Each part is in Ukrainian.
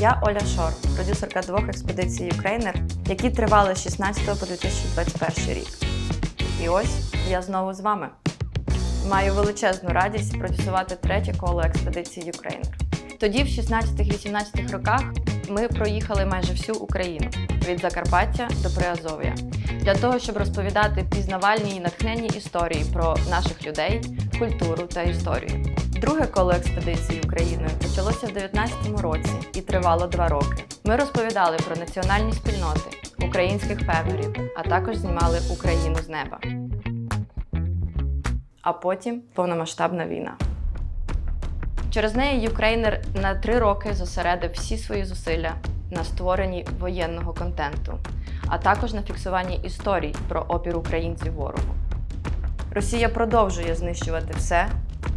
Я Оля Шор, продюсерка двох експедицій Ukrainer, які тривали з 16 по 2021 рік. І ось я знову з вами. Маю величезну радість продюсувати третє коло експедиції Ukrainer. Тоді, в 16-18 роках, ми проїхали майже всю Україну від Закарпаття до Приазов'я для того, щоб розповідати пізнавальні і натхненні історії про наших людей, культуру та історію. Друге коло експедиції Україною почалося в 2019 році і тривало два роки. Ми розповідали про національні спільноти, українських фермерів, а також знімали Україну з неба. А потім повномасштабна війна. Через неї Юкрейнер на три роки зосередив всі свої зусилля на створенні воєнного контенту, а також на фіксуванні історій про опір українців ворогу. Росія продовжує знищувати все,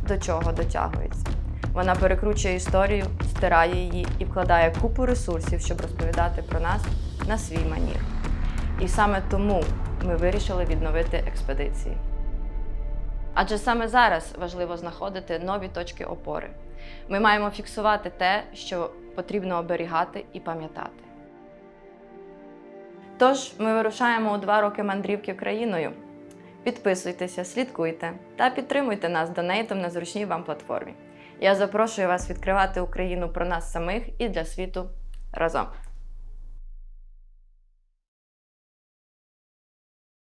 до чого дотягується. Вона перекручує історію, стирає її і вкладає купу ресурсів, щоб розповідати про нас на свій манір. І саме тому ми вирішили відновити експедиції. Адже саме зараз важливо знаходити нові точки опори. Ми маємо фіксувати те, що потрібно оберігати і пам'ятати. Тож ми вирушаємо у два роки мандрівки країною. Підписуйтеся, слідкуйте та підтримуйте нас донейтом на зручній вам платформі. Я запрошую вас відкривати Україну про нас самих і для світу разом.